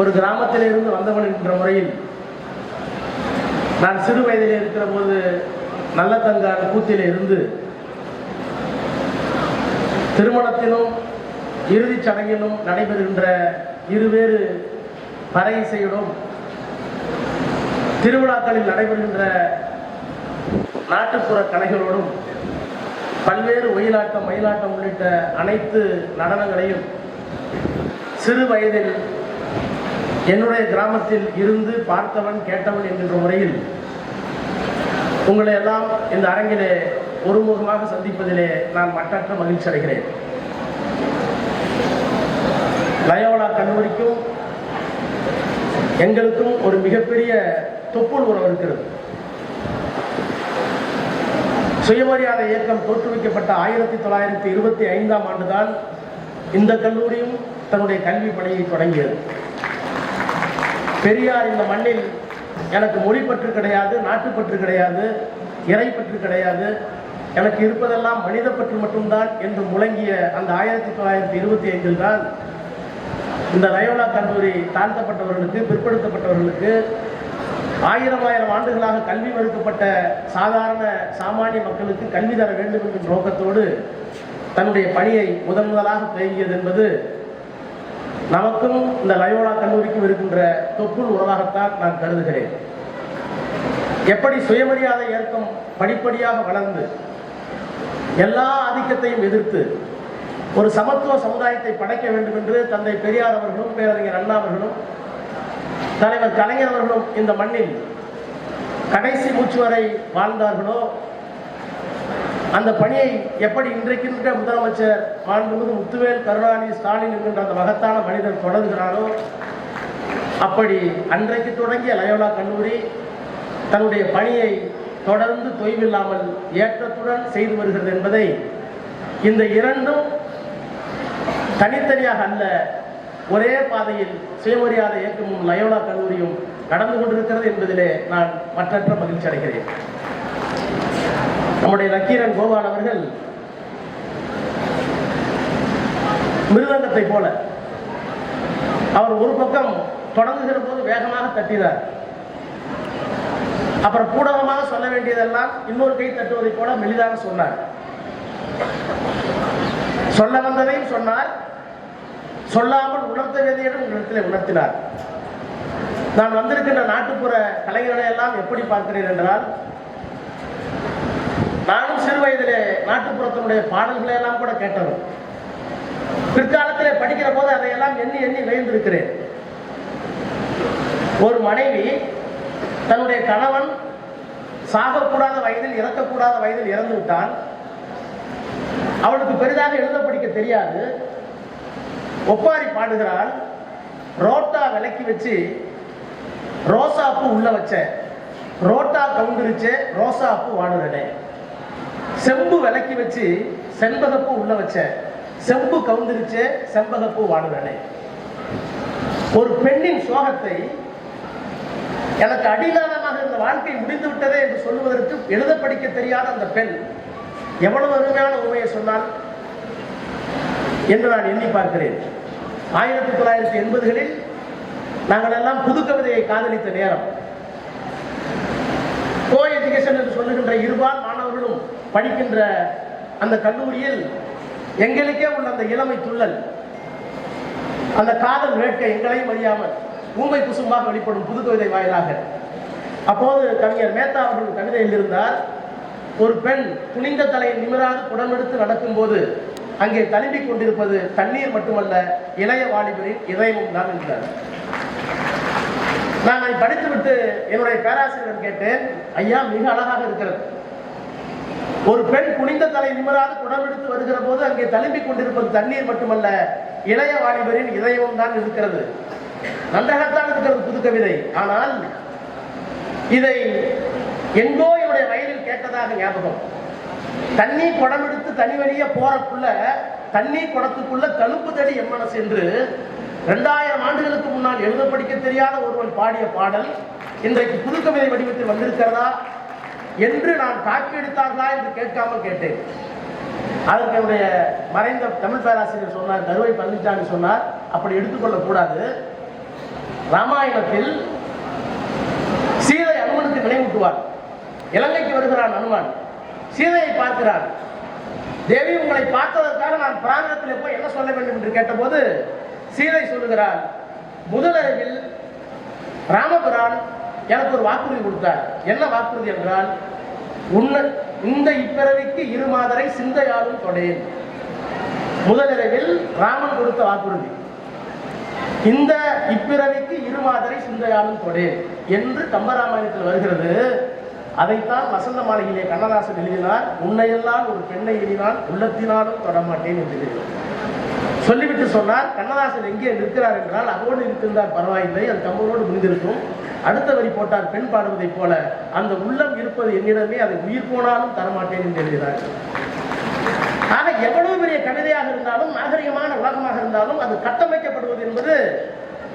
ஒரு கிராமத்திலிருந்து வந்தவன் என்ற முறையில் நான் சிறு வயதில் இருக்கிற போது நல்ல தங்கான் கூத்தில் இருந்து திருமணத்திலும் இறுதிச் சடங்கிலும் நடைபெறுகின்ற இருவேறு பறை இசையுடன் திருவிழாக்களில் நடைபெறுகின்ற நாட்டுப்புற கலைகளோடும் பல்வேறு ஒயிலாட்டம் மயிலாட்டம் உள்ளிட்ட அனைத்து நடனங்களையும் சிறு வயதில் என்னுடைய கிராமத்தில் இருந்து பார்த்தவன் கேட்டவன் என்கின்ற முறையில் உங்களை எல்லாம் இந்த அரங்கிலே ஒருமுகமாக சந்திப்பதிலே நான் மட்டற்ற மகிழ்ச்சி அடைகிறேன். லயோலா கல்லூரிக்கும் எங்களுக்கும் ஒரு மிகப்பெரிய தொப்புள் உறவு இருக்கிறது. சுயமரியாதை இயக்கம் தோற்றுவிக்கப்பட்ட ஆயிரத்தி தொள்ளாயிரத்தி இருபத்தி ஐந்தாம் ஆண்டுதான் இந்த கல்லூரியும் தன்னுடைய கல்வி பணியை தொடங்கியது. பெரியார் இந்த மண்ணில் எனக்கு மொழி பற்று கிடையாது நாட்டுப்பற்று கிடையாது இறைப்பற்று கிடையாது. எனக்கு இருப்பதெல்லாம் மனித பற்று மட்டும்தான் என்று முழங்கிய அந்த ஆயிரத்தி தொள்ளாயிரத்தி இருபத்தி ஐந்தில் தான் இந்த லயோலா கல்லூரி தாழ்த்தப்பட்டவர்களுக்கு பிற்படுத்தப்பட்டவர்களுக்கு ஆயிரம் ஆயிரம் ஆண்டுகளாக கல்வி மறுக்கப்பட்ட சாதாரண சாமானிய மக்களுக்கு கல்வி தர வேண்டும் என்ற நோக்கத்தோடு தன்னுடைய பணியை முதன் முதலாக துவங்கியது என்பது நமக்கும் இந்த லயோலா கல்லூரிக்கும் இருக்கின்ற தொப்புள் உறவாகத்தான் நான் கருதுகிறேன். எப்படி சுயமரியாதை இயக்கம் படிப்படியாக வளர்ந்து எல்லா ஆதிக்கத்தையும் எதிர்த்து ஒரு சமத்துவ சமுதாயத்தை படைக்க வேண்டும் என்று தந்தை பெரியார் அவர்களும் பேரறிஞர் அண்ணா அவர்களும் தலைவர் கலைஞர் அவர்களும் இந்த மண்ணில் கடைசி மூச்சு வரை வாழ்ந்தார்களோ அந்த பணியை எப்படி இன்றைக்கின்ற முதலமைச்சர் மாண்புமிகு முத்துவேல் கருணாநிதி ஸ்டாலின் என்கின்ற அந்த மகத்தான மனிதர் தொடர்கிறாரோ அப்படி அன்றைக்கு தொடங்கிய லயோலா கல்லூரி தன்னுடைய பணியை தொடர்ந்து தொய்வில்லாமல் ஏற்றத்துடன் செய்து வருகிறது என்பதை இந்த இரண்டும் தனித்தனியாக அல்ல ஒரே பாதையில் சுயமரியாதை இயக்கமும் லயோலா கல்லூரியும் நடந்து கொண்டிருக்கிறது என்பதிலே நான் மற்றற்ற மகிழ்ச்சி அடைகிறேன். நம்முடைய நக்கீரன் கோபால் அவர்கள் மிருதங்கத்தை போல அவர் ஒரு பக்கம் தொடங்குகிற போது வேகமாக தட்டினார். அப்புறம் கூடகமாக சொல்ல வேண்டியதெல்லாம் இன்னொரு கை தட்டுவதை போல மெலிதாக சொன்னார். சொல்ல வந்ததையும் சொன்னார். சொல்லாமல் உணர்த்த வேண்டியதும் உணர்த்திலே உணர்த்தினார். நான் வந்திருக்கின்ற நாட்டுப்புற கலைஞர்களை எல்லாம் எப்படி பார்க்கிறேன் என்றால் நானும் சிறு வயதிலே நாட்டுப்புறத்தினுடைய பாடல்களை எல்லாம் கூட கேட்டவர். பிற்காலத்திலே படிக்கிற போது அதையெல்லாம் எண்ணி எண்ணி வியந்திருக்கிறேன். ஒரு மனைவி தன்னுடைய கணவன் சாகக்கூடாத வயதில் இறக்கக்கூடாத வயதில் இறந்து விட்டான். அவளுக்கு பெரிதாக எழுத படிக்க தெரியாது. ஒப்பாரி பாடுகிறாள். ரோட்டா விலக்கி வச்சு ரோசாப்பு உள்ள வச்ச ரோட்டா கவுந்துருச்சு ரோசாப்பூ வாடுறேன் செம்பு விளக்கி வச்சு செண்பகப்பூ உள்ள வச்ச செம்பு கவுந்துருச்சு செம்பகப்பூ வாடுறனே. ஒரு பெண்ணின் சோகத்தை எனக்கு அடிநாதமாக இந்த வாழ்க்கை முடிந்து விட்டதே என்று சொல்லுவதற்கு எழுத படிக்க தெரியாத அந்த பெண் எவ்வளவு அருமையான உண்மையை சொன்னால் என்று நான் எண்ணி பார்க்கிறேன். ஆயிரத்தி தொள்ளாயிரத்தி எண்பதுகளில் நாங்கள் எல்லாம் புது கவிதையை காதலித்த நேரம் கோ எஜுகேஷன் என்று சொல்லுகின்ற இருபால் மாணவர்களும் படிக்கின்ற அந்த கல்லூரியில் எங்களுக்கே உள்ள அந்த இளமை துள்ளல் அந்த காதல் வேட்கை எங்களையும் அறியாமல் ஊமை குசும்பாக வெளிப்படும் புது கவிதை வாயிலாக. அப்போது கவிஞர் மேத்தா அவர்கள் கவிதையில் இருந்தார் ஒரு பெண் துணிந்த தலையை நிமிராது குடமெடுத்து நடக்கும்போது அங்கே தழும்பிக் கொண்டிருப்பது தண்ணீர் மட்டுமல்ல இளைய வாலிபரின் இதயமும் தான் என்றார். நான் அதை படித்துவிட்டு என்னுடைய பேராசிரியர் கேட்டேன் ஐயா மிக அழகாக இருக்கிறது. ஒரு பெண் குனிந்த தலை நிமிராது குடமெடுத்து வருகிற போது அங்கே தழும்பிக் கொண்டிருப்பது தண்ணீர் மட்டுமல்ல இளைய வாலிபரின் இதயமும் தான் இருக்கிறது. நன்றாகத்தான் இருக்கிறது புது கவிதை. ஆனால் இதை எங்கோ என்னுடைய வயலில் கேட்டதாக ஞாபகம். தண்ணி குடம் எடுத்து தனி வழியே போறக்குள்ள தண்ணி குடத்துக்குள்ள கழுப்பு தடி எம்மனசு என்று ரெண்டாயிரம் ஆண்டுகளுக்கு முன்னால் எழுத படிக்க தெரியாத ஒருவன் பாடிய பாடல் இன்றைக்கு புதுக்கவிதை வடிவத்தில் வந்திருக்கிறதா என்று நான் காப்பி எடுத்தார்களா என்று கேட்காமல் கேட்டேன். அதற்கு என்னுடைய மறைந்த தமிழ் பேராசிரியர் சொன்னார் கருவை பழனிசாமி சொன்னார் அப்படி எடுத்துக்கொள்ளக்கூடாது ராமாயணத்தில் சீதை அனுமனுக்கு நினைவூட்டுவார் இலங்கைக்கு வருகிறான் அனுமான். சீதையை பார்க்கிறான். தேவி உங்களை பார்த்ததற்காக நான் பிராங்கத்திலே போய் என்ன சொல்ல வேண்டும் என்று கேட்டபோது சீதை சொல்லுகிறார் முதலரவில் ராமபிரான் எனக்கு ஒரு வாக்குறுதி கொடுத்தார். என்ன வாக்குறுதி என்றால் உன்ன இந்த இப்பிறவிக்கு இரு மாதரை சிந்தையாலும் தொடேன் முதலிரவில் ராமன் கொடுத்த வாக்குறுதி இந்த இப்பிறவிக்கு இரு மாதரை சிந்தையாலும் தொடேன் என்று கம்பராமாயணத்தில் வருகிறது. அதைத்தான் வசந்த மாளிகையிலே கண்ணதாசன் எழுதினார் உன்னையெல்லாம் ஒரு பெண்ணை எழுதினான் உள்ளத்தினாலும் தொடமாட்டேன் என்று சொல்லிவிட்டு சொன்னார் கண்ணதாசன் எங்கே நிற்கிறார் என்றால் அதோடு இருக்கின்றார் பரவாயில்லை அது கம்பனோடு முடிந்திருக்கும். அடுத்த வரி போட்டார் பெண் பாடுவதைப் போல அந்த உள்ளம் இருப்பது என்னிடமே அதை உயிர் போனாலும் தரமாட்டேன் என்று எழுதினார். ஆக எவ்வளவு பெரிய கவிதையாக இருந்தாலும் நாகரிகமான உலகமாக இருந்தாலும் அது கட்டமைக்கப்படுவது என்பது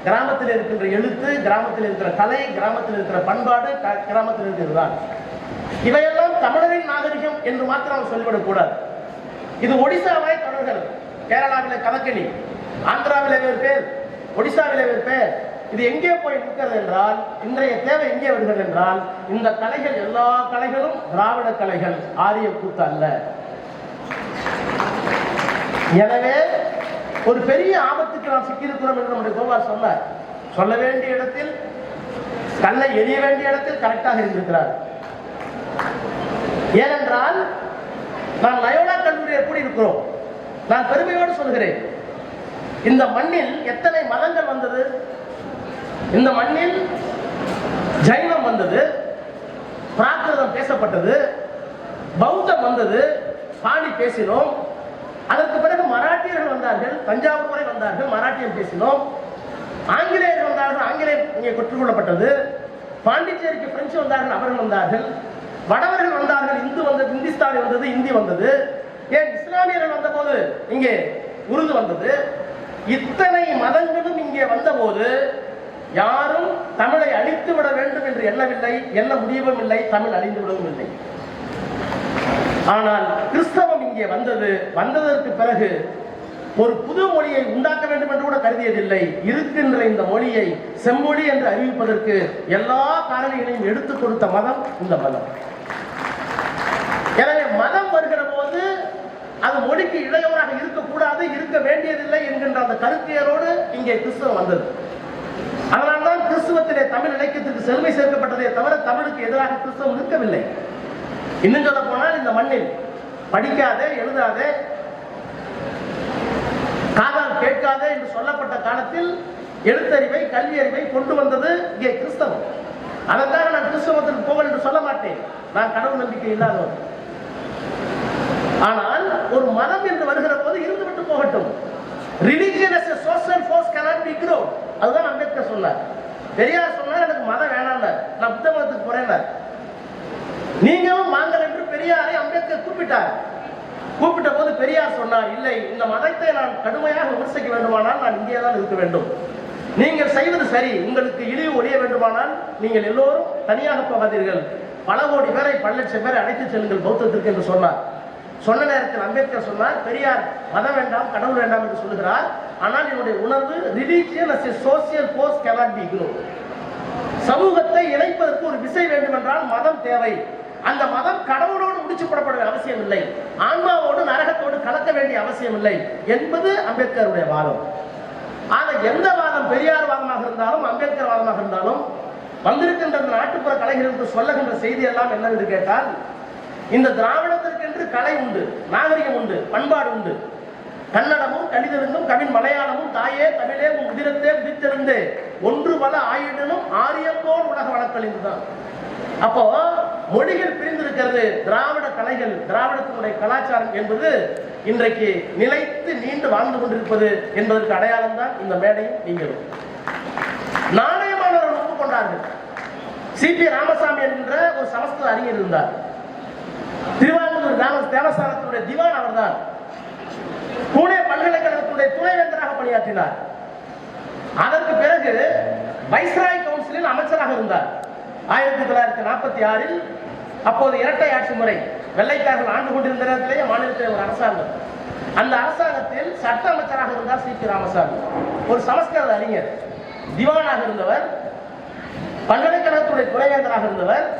கிராமத்தில் இருக்கின்ற எழுத்து கிராமத்தில் இருக்கிற கலை கிராமத்தில் இருக்கிற பண்பாடு க- கிராமத்தில் இருக்கிறதுதான். இவையெல்லாம் தமிழரின் நாகரிகம் என்று மாத்திரம் சொல்லிவிடக்கூடாது. இது ஒடிசாவாய் தொடர்கிறது கேரளாவில் கலக்கணி ஆந்திராவில விற்பேர் பேர் ஒடிசாவிலே ஒரு பேர். இது எங்கே போய் நிற்கிறது என்றால் இன்றைய தேவை எங்கே வருகிறது என்றால் இந்த கலைகள் எல்லா கலைகளும் திராவிட கலைகள் ஆரிய கூத்து அல்ல. எனவே ஒரு பெரிய ஆபத்துக்கு நாம் சிக்கியிருக்கிறோம் என்று நம்முடைய கோபால் சொன்னார். சொல்ல வேண்டிய இடத்தில் கண்ணை எரிய வேண்டிய இடத்தில் கரெக்டாக இருந்திருக்கிறார் ஏனென்றால் நாம் லயோலா கல்லூரியில் எப்படி இருக்கிறோம் நான் பெருமையோடு சொல்கிறேன். இந்த மண்ணில் எத்தனை மதங்கள் வந்தது? இந்த மண்ணில் ஜைனம் வந்தது பிராகிருதம் பேசப்பட்டது பௌத்தம் வந்தது பாணி பேசினோம். அதற்கு பிறகு மராட்டியர்கள் வந்தார்கள் தஞ்சாவூர் வரை வந்தார்கள் மராட்டியம் பேசினோம். ஆங்கிலேயர்கள் வந்தார்கள் ஆங்கிலேயம் இங்கே கற்றுக்கொள்ளப்பட்டது பாண்டிச்சேரிக்கு பிரெஞ்சு வந்தார்கள் அவர்கள் வந்தார்கள். வடவர்கள் வந்தார்கள் இந்து வந்தது இந்திஸ்தானி வந்தது இந்தி வந்தது. ஏன் இஸ்லாமியர்கள் வந்தபோது இங்கே உருது வந்தது? இத்தனை மதங்களும் இங்கே வந்தபோது யாரும் தமிழை அழித்து விட வேண்டும் என்று எண்ணவில்லை எண்ண முடியவும் இல்லை தமிழ் அழிந்து விடவும் இல்லை. ஆனால் கிறிஸ்தவம் இங்கே வந்தது. வந்ததற்கு பிறகு ஒரு புது மொழியை உண்டாக்க வேண்டும் என்று கூட கருதியதில்லை. இருக்கின்ற இந்த மொழியை செம்மொழி என்று அறிவிப்பதற்கு எல்லா காரணிகளையும் எடுத்துக் கொடுத்த மதம் இந்த மதம் எனவே மதம் வருகிற போது அது மொழிக்கு இளையவராக இருக்கக்கூடாது இருக்க வேண்டியதில்லை என்கின்ற அந்த கருத்தியரோடு இங்கே கிறிஸ்தவம் வந்தது. அதனால்தான் கிறிஸ்துவத்திலே தமிழ் இலக்கியத்திற்கு செல்வை சேர்க்கப்பட்டதே தவிர தமிழுக்கு எதிராக கிறிஸ்தவம் நிற்கவில்லை இன்னும் சொல்ல போனால் இந்த மண்ணில் படிக்காதே எழுதாதே காதால் கேட்காதே என்று சொல்லப்பட்ட காலத்தில் எழுத்தறிவை கல்வியறிவை கொண்டு வந்தது இங்கே கிறிஸ்தவம். அதற்காக நான் கிறிஸ்தவத்திற்கு போகல் என்று சொல்ல மாட்டேன். நான் கடவுள் நம்பிக்கை இல்லாதவன். ஆனால் ஒரு மதம் என்று வருகிற போது இருந்துவிட்டு போகட்டும். Religion as a social force cannot be அதுதான் அம்பேத்கர் சொன்னார். பெரியார் சொன்னார் எனக்கு மதம் வேணாம் நான் புத்த மதத்துக்கு போறேன் நீங்களும் வாங்கல் என்று பெரியாரை அம்பேத்கர் கூப்பிட்டார். கூப்பிட்ட போது பெரியார் சொன்னார் இல்லை இந்த மதத்தை நான் கடுமையாக விமர்சிக்க வேண்டுமானால் நான் இங்கே தான் இருக்க வேண்டும். நீங்கள் செய்வது சரி உங்களுக்கு இழிவு ஒழிய வேண்டுமானால் நீங்கள் எல்லோரும் தனியாக போகாதீர்கள். பல கோடி பேரை பல லட்சம் பேரை அழைத்து செல்லுங்கள் பௌத்தத்திற்கு என்று சொன்னார். சொன்ன நேரத்தில் அம்பேத்கர் சொன்னார் பெரியார் மதம் வேண்டாம் கடவுள் வேண்டாம் என்று சொல்லுகிறார். ஆனால் என்னுடைய உணர்வு religion as a social force cannot be ignored. சமூகத்தை இணைப்பதற்கு ஒரு விசை வேண்டுமென்றால் மதம் தேவை. அந்த மதம் கடவுளோடு முடிச்சு போடப்பட வேண்டிய அவசியம் இல்லை. ஆன்மாவோடு நரகத்தோடு கலக்க வேண்டிய அவசியம் இல்லை என்பது அம்பேத்கருடைய வாதம். ஆக எந்த வாதம் பெரியார் வாதமாக இருந்தாலும் அம்பேத்கர் வாதமாக இருந்தாலும் வந்திருக்கின்ற நாட்டுப்புற கலைஞர்களுக்கு சொல்லுகின்ற செய்தி எல்லாம் என்னவென்று கேட்டால் இந்த திராவிடத்திற்கென்று கலை உண்டு நாகரிகம் உண்டு பண்பாடு உண்டு. கன்னடமும் கணிதெழுந்தும் கவின் மலையாளமும் தாயே தமிழே உன் உதிரத்தே உதித்தெழுந்தே ஒன்று பல ஆயிடனும் ஆரியம்போல் உலக வழக்கழிந்துதான் அப்போ மொழிகள் பிரிந்திருக்கிறது திராவிட கலைகள் திராவிடத்தினுடைய கலாச்சாரம் என்பது இன்றைக்கு நிலைத்து நீண்டு வாழ்ந்து கொண்டிருப்பது என்பதற்கு அடையாளம் தான் இந்த மேடையும் நீங்களும். நாணயமானவர்கள் ஒப்புக்கொண்டார்கள் சிபி ராமசாமி என்கின்ற ஒரு சமஸ்கிருத அறிஞர் இருந்தார். திருவாரூர் தேவஸ்தானத்துடைய தேவஸ்தானத்தினுடைய திவான் அவர்தான். புனே பல்கலைக்கழகத்துடைய துணைவேந்தராக பணியாற்றினார். அதற்கு பிறகு வைஸ்ராய் கவுன்சிலில் அமைச்சராக இருந்தார். ஆயிரத்தி தொள்ளாயிரத்தி நாற்பத்தி ஆறில் அப்போது இரட்டை ஆட்சி முறை வெள்ளைக்காரர்கள் ஆண்டு கொண்டிருந்த நேரத்திலேயே மாநிலத்தில் ஒரு அரசாங்கம். அந்த அரசாங்கத்தில் சட்ட அமைச்சராக இருந்தார் சி. பி. ராமசாமி. ஒரு சமஸ்கிருத அறிஞர். திவானாக இருந்தவர். பல்கலைக்கழகத்துடைய துணைவேந்தராக இருந்தவர்.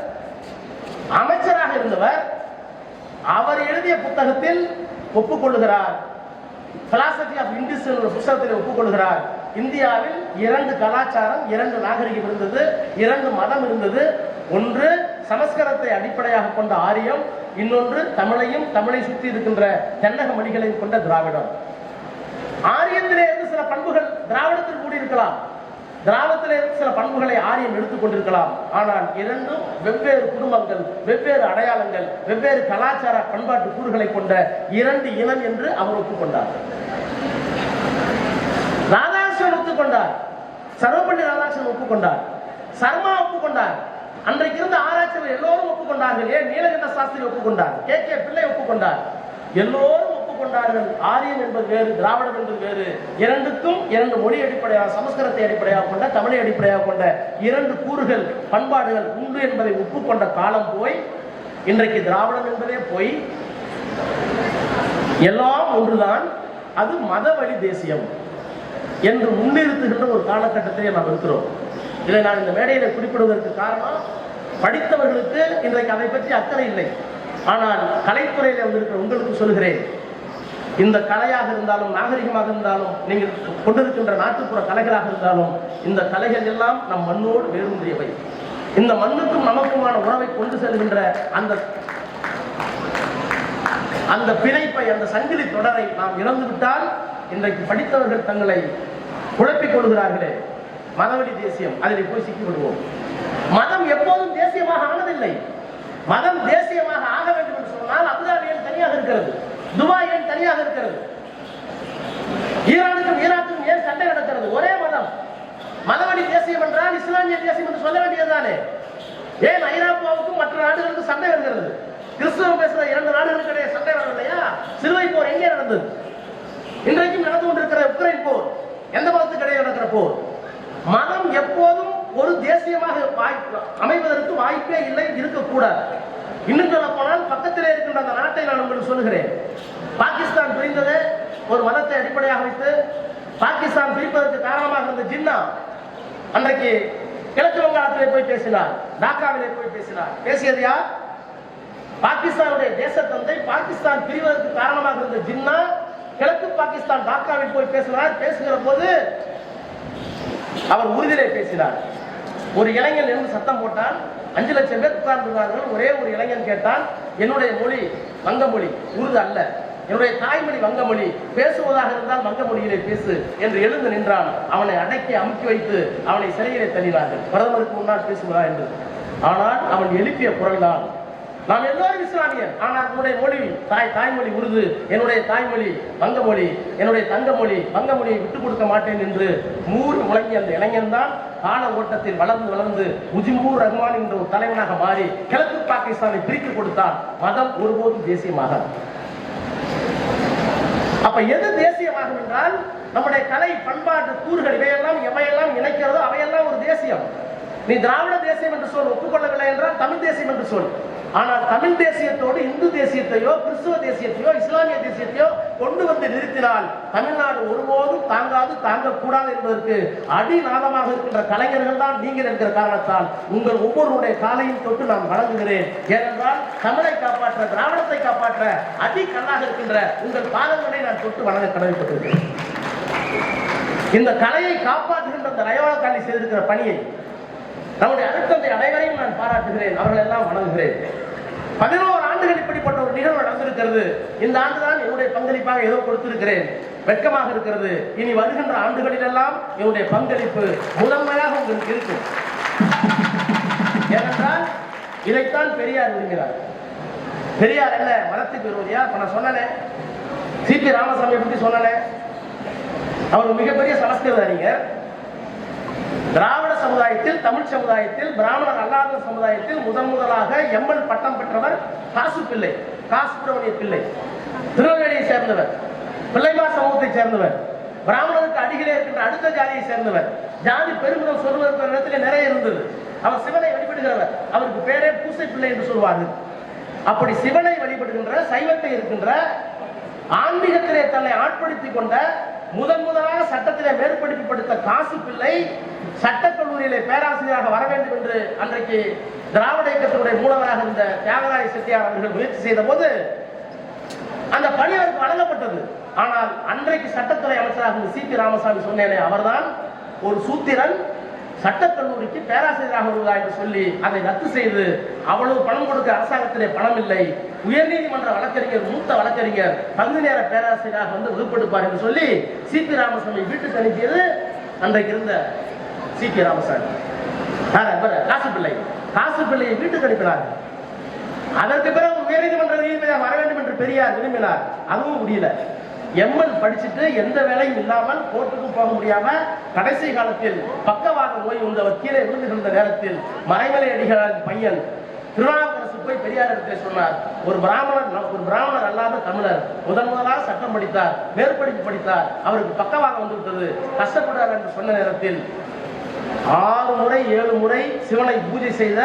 அமைச்சராக இருந்தவர். அவர் எழுதிய புத்தகத்தில் ஒப்புக்கொள்ளுகிறார். பிலாசபி ஆஃப் இண்டிஸ் என்ற புத்தகத்தில் ஒப்புக்கொள்கிறார் இந்தியாவில் இரண்டு கலாச்சாரம் இரண்டு நாகரிகம் இருந்தது இரண்டு மதம் இருந்தது. ஒன்று சமஸ்கிருதத்தை அடிப்படையாக கொண்ட ஆரியம் இன்னொன்று தமிழையும் தமிழை சுற்றி இருக்கின்ற தென்னக மொழிகளையும் கொண்ட திராவிடம். ஆரியத்திலே இருந்து சில பண்புகள் திராவிடத்தில் கூடியிருக்கலாம். திராவிடத்திலே சில பண்புகளை ஆரியம் எடுத்துக்கொண்டிருக்கலாம் ஆனால் இரண்டும் வெவ்வேறு குடும்பங்கள் வெவ்வேறு அடையாளங்கள் வெவ்வேறு கலாச்சார பண்பாட்டு கூறுகளை கொண்ட இரண்டு இனம் என்று அவர் ஒப்புக்கொண்டார் ராதாகிருஷ்ணன் ஒப்புக்கொண்டார் சர்வபள்ளி ராதாகிருஷ்ணன் ஒப்புக்கொண்டார் சர்மா ஒப்புக்கொண்டார் அன்றைக்கு இருந்த ஆராய்ச்சியாளர் எல்லோரும் ஒப்புக்கொண்டார்கள் ஏன் நீலகண்ட சாஸ்திரி ஒப்புக்கொண்டார் கே கே பிள்ளை ஒப்புக்கொண்டார் எல்லோரும் ஒப்புக்கொண்டார்கள் ஆரியம் என்பது வேறு திராவிடம் என்பது வேறு. இரண்டுக்கும் இரண்டு மொழி அடிப்படையாக சமஸ்கிருதத்தை அடிப்படையாக கொண்ட தமிழை அடிப்படையாக கொண்ட இரண்டு கூறுகள் பண்பாடுகள் உண்டு என்பதை ஒப்புக்கொண்ட காலம் போய் இன்றைக்கு திராவிடம் என்பதே போய் எல்லாம் ஒன்றுதான். அது மத வழி தேசியம் என்று முன்னிறுத்துகின்ற ஒரு காலகட்டத்திலே நாம் இருக்கிறோம். இதை நான் இந்த மேடையில குறிப்பிடுவதற்கு காரணம் படித்தவர்களுக்கு இன்றைக்கு அதை பற்றி அக்கறை இல்லை. ஆனால் கலைத்துறையில் வந்திருக்கிற உங்களுக்கு சொல்கிறேன். இந்த கலையாக இருந்தாலும் நாகரிகமாக இருந்தாலும் நீங்கள் கொண்டிருக்கின்ற நாட்டுப்புற கலைகளாக இருந்தாலும் இந்த கலைகள் எல்லாம் நம் மண்ணோடு வேறுந்தியவை இந்த மண்ணுக்கும் நமக்குமான உறவை கொண்டு செல்கின்ற அந்த அந்த பிணைப்பை அந்த சங்கிலி தொடரை நாம் இழந்துவிட்டால் இன்றைக்கு படித்தவர்கள் தங்களை குழப்பிக் கொள்கிறார்களே. மதவெளி தேசியம் அதில் போய் சிக்கி விடுவோம். மதம் எப்போதும் தேசியமாக ஆனதில்லை. மதம் தேசியமாக ஆக வேண்டும் என்று சொன்னால் அபுதாபியில் தனியாக இருக்கிறது. துபாய் ஏன் தனியாக இருக்கிறது? ஈரானுக்கும் ஈராக்கும் ஏன் சண்டை நடக்கிறது? ஒரே மதம். மதவெளி தேசியம் என்றால் இஸ்லாமிய தேசியம் என்று சொல்ல வேண்டியதுதானே? ஏன் ஐரோப்பாவுக்கும் மற்ற நாடுகளுக்கும் சண்டை வருகிறது கிறிஸ்தவம் பேசுற இரண்டு நாடுகளுக்கு இடையே சண்டை வரவில்லையா சிலுவை போர் எங்கே நடந்தது? இன்றைக்கும் நடந்து கொண்டிருக்கிற உக்ரைன் போர் எந்த மதத்துக்கு இடையே நடக்கிற போர்? மதம் எப்போதும் ஒரு தேசியமாக வாய்ப்பு அமைவதற்கு வாய்ப்பே இல்லை இருக்கக்கூடாது. இன்னும் சொல்ல போனால் பக்கத்திலே இருக்கின்ற அந்த நாட்டை நான் உங்களுக்கு சொல்லுகிறேன். பாகிஸ்தான் பிரிந்தது ஒரு மதத்தை அடிப்படையாக வைத்து பாகிஸ்தான் பிரிப்பதற்கு காரணமாக இருந்த ஜின்னா அன்றைக்கு கிழக்கு வங்காளத்திலே போய் பேசினார் டாக்காவிலே போய் பேசினார். பேசியது யார்? பாகிஸ்தானுடைய தேசத்தந்தை பாகிஸ்தான் பிரிவதற்கு காரணமாக இருந்த ஜின்னா கிழக்கு பாகிஸ்தான் டாக்காவில் போய் பேசினார். பேசுகிற போது அவர் உறுதியிலே பேசினார். ஒரு இளைஞன் இருந்து சத்தம் போட்டான் அஞ்சு லட்சம் பேர் உட்கார்ந்திருந்தார்கள். ஒரே ஒரு இளைஞன் கேட்டான் என்னுடைய மொழி வங்க மொழி உருது அல்ல. என்னுடைய தாய்மொழி வங்க மொழி பேசுவதாக இருந்தால் வங்க மொழியிலே பேசு என்று எழுந்து நின்றான். அவனை அடக்கி அமுக்கி வைத்து அவனை சிறையிலே தள்ளினார்கள். பிரதமருக்கு முன்னால் பேசுவதா என்று. ஆனால் அவன் எழுப்பிய குரல்தான் நாம் எல்லோரும் இஸ்லாமியர். ஆனால் உன்னுடைய மொழி தாய் தாய்மொழி உருது. என்னுடைய தாய்மொழி வங்க மொழி என்னுடைய தங்க மொழி வங்க மொழியை விட்டுக் கொடுக்க மாட்டேன் என்று மூறு முழங்கிய அந்த இளைஞன் தான் கால ஓட்டத்தில் வளர்ந்து வளர்ந்து முஜிபூர் ரஹ்மான் என்ற ஒரு தலைவனாக மாறி கிழக்கு பாகிஸ்தானை பிரித்து கொடுத்தார். மதம் ஒருபோதும் தேசியமாக அப்ப எது தேசியமாகும் என்றால் நம்முடைய கலை பண்பாட்டு கூறுகள் இவையெல்லாம் எவையெல்லாம் இணைக்கிறதோ அவையெல்லாம் ஒரு தேசியம். நீ திராவிட தேசியம் என்று சொல் ஒப்புக்கொள்ளவில்லை என்றால் தமிழ் தேசியம் என்று சொல். ஆனால் தமிழ் தேசியத்தோடு இந்து தேசியத்தையோ கிறிஸ்துவ தேசியத்தையோ இஸ்லாமிய தேசியத்தையோ கொண்டு வந்து நிறுத்தினால் தமிழ்நாடு ஒருபோதும் தாங்காது தாங்கக்கூடாது என்பதற்கு அடிநாதமாக இருக்கின்ற கலைஞர்கள் தான் நீங்கள் என்கிற காரணத்தால் உங்கள் ஒவ்வொருடைய காலையும் தொட்டு நான் வழங்குகிறேன். ஏனென்றால் தமிழை காப்பாற்ற திராவிடத்தை காப்பாற்ற அதி கண்ணாக இருக்கின்ற உங்கள் பாதங்களை நான் தொட்டு வணங்க கடமைப்பட்டிருக்கிறேன். இந்த கலையை காப்பாற்றுகின்ற அந்த ரயோல செய்திருக்கிற பணியை நம்முடைய அழுத்தத்தை அனைவரையும் நான் பாராட்டுகிறேன். அவர்கள் எல்லாம் வணங்குகிறேன். பதினோரு ஆண்டுகள் இப்படிப்பட்ட ஒரு நிகழ்வு நடந்திருக்கிறது. இந்த ஆண்டுதான் என்னுடைய பங்களிப்பாக ஏதோ கொடுத்திருக்கிறேன். வெட்கமாக இருக்கிறது. இனி வருகின்ற ஆண்டுகளிலெல்லாம் என்னுடைய பங்களிப்பு முதன்மையாக உங்களுக்கு இருக்கும். ஏனென்றால் இதைத்தான் பெரியார் விரும்பினார். பெரியார் என்ன மனத்துக்கு விரோதியா? இப்ப நான் சொன்னனே. சிபி ராமசாமியை பற்றி சொன்னனே. அவர் மிகப்பெரிய சமஸ்கிருத அறிஞர் திராவிட சமுதாயத்தில் தமிழ் சமுதாயத்தில் பிராமணர் அல்லாத சமுதாயத்தில் முதன் முதலாக எம்எல் பட்டம் பெற்றவர் காசு பிள்ளை காசு பிள்ளை. திருநெல்வேலியை சேர்ந்தவர் பிள்ளைமா சமூகத்தை சேர்ந்தவர் பிராமணருக்கு அடிகளே இருக்கின்ற அடுத்த ஜாதியை சேர்ந்தவர். ஜாதி பெருமிதம் சொல்வதற்கு இடத்துல நிறைய இருந்தது. அவர் சிவனை வழிபடுகிறவர் அவருக்கு பேரே பூசை பிள்ளை என்று சொல்வார்கள். அப்படி சிவனை வழிபடுகின்ற சைவத்தை இருக்கின்ற ஆன்மீகத்திலே தன்னை ஆட்படுத்திக் கொண்ட முதன் முதலாக சட்டத்திலே படுத்த காசு பிள்ளை சட்டக்கல்லூரியிலே பேராசிரியராக வர வேண்டும் என்று அன்றைக்கு திராவிட இயக்கத்தினுடைய மூலவராக இருந்த தியாகராய செட்டியார் அவர்கள் முயற்சி செய்த போது அந்த பணி அவருக்கு வழங்கப்பட்டது. ஆனால் அன்றைக்கு சட்டத்துறை அமைச்சராக சி பி ராமசாமி சொன்னேனே அவர்தான் ஒரு சூத்திரன் சட்டக்கல்லூரிக்கு பேராசிரியராக வருவதா என்று சொல்லி அதை ரத்து செய்து அவ்வளவு பணம் கொடுக்க அரசாங்கத்திலே பணம் இல்லை உயர்நீதிமன்ற வழக்கறிஞர் மூத்த வழக்கறிஞர் பகுதி நேர பேராசிரியராக வந்து வகுப்பெடுப்பார் என்று சொல்லி சி. பி. ராமசாமி வீட்டுக்கு அனுப்பியது அன்றைக்கு இருந்த சி. பி. ராமசாமி. காசு பிள்ளை காசு பிள்ளையை வீட்டுக்கு அனுப்பினார்கள் அதற்கு பிறகு உயர்நீதிமன்ற நீதிபதியாக வர வேண்டும் என்று பெரியார் விரும்பினார். அதுவும் முடியல. எம்எல் படிச்சுட்டு எந்த வேலையும் இல்லாமல் கோர்ட்டுக்கு போக முடியாம கடைசி காலத்தில் பக்கவாத நோய் வந்தவர் கீழே விழுந்துகின்ற நேரத்தில் மறைமலை அடிகளார் பையன் திருநாவுக்கரசு போய் பெரியார் இடத்தில் சொன்னார் ஒரு பிராமணர் ஒரு பிராமணர் அல்லாத தமிழர் முதன் முதலாக சட்டம் படித்தார் மேற்படிப்பு படித்தார் அவருக்கு பக்கவாதம் வந்து விட்டது கஷ்டப்படுறார் என்று சொன்ன நேரத்தில் ஆறு முறை ஏழு முறை சிவனை பூஜை செய்த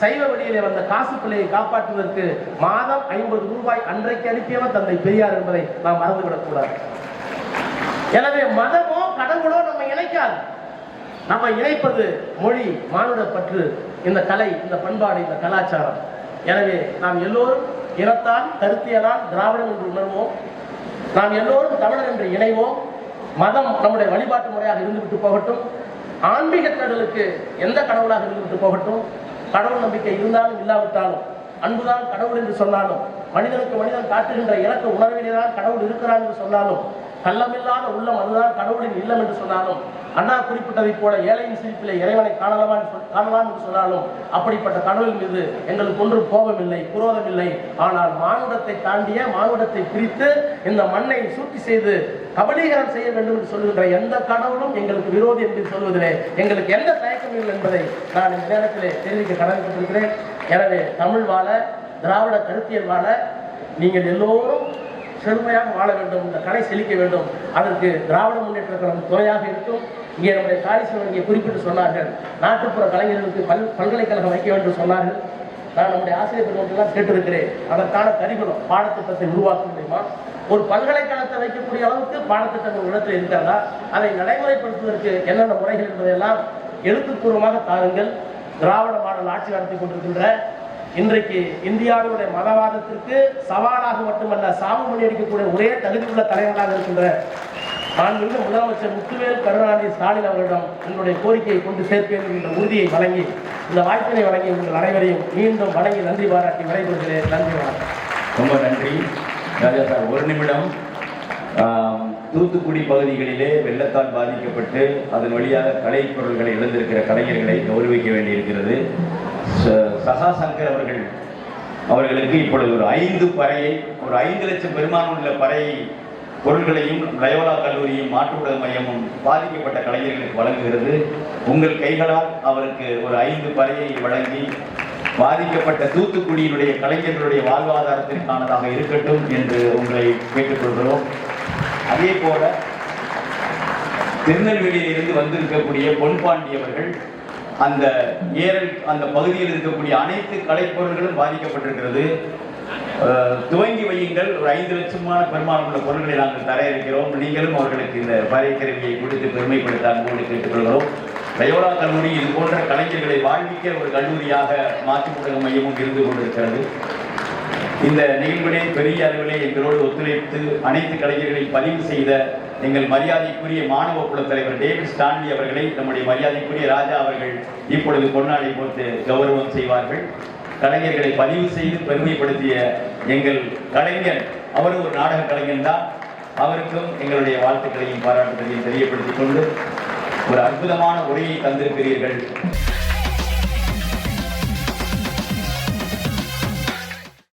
சைவ வழியிலே வந்த காசு பிள்ளையை காப்பாற்றுவதற்கு மாதம் ஐம்பது ரூபாய் அன்றைக்கு அனுப்பியவர் தந்தை பெரியார் என்பதை நாம் மறந்துவிடக்கூடாது. எனவே மதமோ கடவுளோ நம்ம இணைக்காது. நம்ம இணைப்பது மொழி மானுட பற்று இந்த கலை இந்த பண்பாடு இந்த கலாச்சாரம். எனவே நாம் எல்லோரும் இனத்தால் கருத்தியலால் திராவிடம் என்று உணர்வோம். நாம் எல்லோரும் தமிழர் என்று இணைவோம். மதம் நம்முடைய வழிபாட்டு முறையாக இருந்துவிட்டு போகட்டும். ஆன்மீக தேடலுக்கு எந்த கடவுளாக இருந்துட்டு போகட்டும் கடவுள் நம்பிக்கை இருந்தாலும் இல்லாவிட்டாலும் அன்புதான் கடவுள் என்று சொன்னாலும் மனிதனுக்கு மனிதன் காட்டுகின்ற இலக்க உணர்விலே தான் கடவுள் இருக்கிறான் என்று சொன்னாலும் கள்ளமில்லாத உள்ளம் அதுதான் கடவுளின் இல்லம் என்று சொன்னாலும் அண்ணா குறிப்பிட்டதைப் போல ஏழையின் சிரிப்பிலே இறைவனை காணலாமா சொல்- காணலாம் என்று சொன்னாலும் அப்படிப்பட்ட கடவுள் மீது எங்களுக்கு ஒன்றும் கோபம் இல்லை குரோதம் இல்லை ஆனால் மானுடத்தை தாண்டிய மானுடத்தை பிரித்து இந்த மண்ணை சூட்டி செய்து கபலீகரம் செய்ய வேண்டும் என்று சொல்லுகின்ற எந்த கடவுளும் எங்களுக்கு விரோதி என்று சொல்வதிலே எங்களுக்கு எந்த தயக்கம் இல்லை என்பதை நான் இந்த நேரத்திலே தெரிவிக்க கடமைப்பட்டிருக்கிறேன். எனவே தமிழ் வாழ திராவிட கருத்தியல் வாழ நீங்கள் எல்லோரும் செழுமையாக வாழ வேண்டும் இந்த கடை செழிக்க வேண்டும். அதற்கு திராவிட முன்னேற்ற கழகம் துணையாக இருக்கும். இங்கே நம்முடைய காளீஸ்வரன் இங்கே குறிப்பிட்டு சொன்னார்கள். நாட்டுப்புற கலைஞர்களுக்கு பல் பல்கலைக்கழகம் வைக்க வேண்டும் சொன்னார்கள். நான் நம்முடைய ஆசிரியர் பெருமக்கள் கேட்டிருக்கிறேன். அதற்கான கரிகுலம் பாடத்திட்டத்தை உருவாக்க முடியுமா ஒரு பல்கலைக்கழகத்தை வைக்கக்கூடிய அளவுக்கு பாடத்திட்டங்கள் உள்ளத்தில் இடத்தில் இருக்கிறதா? அதை நடைமுறைப்படுத்துவதற்கு என்னென்ன முறைகள் என்பதையெல்லாம் எழுத்துப்பூர்வமாக தாருங்கள். திராவிட மாடல் ஆட்சி நடத்தி கொண்டிருக்கின்ற இன்றைக்கு இந்தியாவினுடைய மதவாதத்திற்கு சவாலாக மட்டுமல்ல சாவு மணி அடிக்கக்கூடிய ஒரே தகுதியுள்ள தலைவர்களாக இருக்கின்ற மாண்புமிகு முதலமைச்சர் முத்துவேல் கருணாநிதி ஸ்டாலின் அவர்களிடம் என்னுடைய கோரிக்கையை கொண்டு சேர்ப்பேன் என்ற உறுதியை வழங்கி இந்த வாய்ப்பினை வழங்கி உங்கள் அனைவரையும் மீண்டும் வழங்கி நன்றி பாராட்டி விடைபெறுகிறேன். நன்றி வணக்கம். ரொம்ப நன்றி. ராஜா சார் ஒரு நிமிடம். தூத்துக்குடி பகுதிகளிலே வெள்ளத்தால் பாதிக்கப்பட்டு அதன் வழியாக கலைப்பொருள்களை இழந்திருக்கிற கலைஞர்களை கௌரவிக்க வேண்டியிருக்கிறது. ச- சகா சங்கர் அவர்கள் அவர்களுக்கு இப்பொழுது ஒரு ஐந்து பறையை ஒரு ஐந்து லட்சம் பெருமானம் உள்ள பறை பொருள்களையும் லயோலா கல்லூரியும் மாற்றுட மையமும் பாதிக்கப்பட்ட கலைஞர்களுக்கு வழங்குகிறது. உங்கள் கைகளால் அவருக்கு ஒரு ஐந்து பறையை வழங்கி பாதிக்கப்பட்ட தூத்துக்குடியினுடைய கலைஞர்களுடைய வாழ்வாதாரத்திற்கானதாக இருக்கட்டும் என்று உங்களை கேட்டுக்கொள்கிறோம். அதே போல திருநெல்வேலியிலிருந்து வந்திருக்கக்கூடிய பொன்பாண்டி அவர்கள் அந்த ஏரல் அந்த பகுதியில் இருக்கக்கூடிய அனைத்து கலைப்பொருள்களும் பாதிக்கப்பட்டிருக்கிறது. துவங்கி வையுங்கள். ஒரு ஐந்து லட்சமான பெருமானம் உள்ள பொருட்களை நாங்கள் தர இருக்கிறோம். நீங்களும் அவர்களுக்கு இந்த பறை கருவியை கொடுத்து பெருமைப்படுத்த அன்போடு கேட்டுக்கொள்கிறோம் ரயோலா கல்லூரி இது போன்ற கலைஞர்களை வாழ்விக்க ஒரு கல்லூரியாக மாற்றுமுடக மையமும் இருந்து கொண்டிருக்கிறது. இந்த நிகழ்வினை பெரிய அளவிலே எங்களோடு ஒத்துழைத்து அனைத்து கலைஞர்களையும் பதிவு செய்த எங்கள் மரியாதைக்குரிய மாணவ குல தலைவர் டேவிட் ஸ்டான்லி அவர்களை நம்முடைய மரியாதைக்குரிய ராஜா அவர்கள் இப்பொழுது பொன்னாடை போட்டு கௌரவம் செய்வார்கள். கலைஞர்களை பதிவு செய்து பெருமைப்படுத்திய எங்கள் கலைஞர் அவர் ஒரு நாடக கலைஞர் தான். அவருக்கும் எங்களுடைய வாழ்த்துக்களையும் பாராட்டுகளையும் தெரியப்படுத்திக் கொண்டு ஒரு அற்புதமான உரையை தந்திருக்கிறீர்கள்.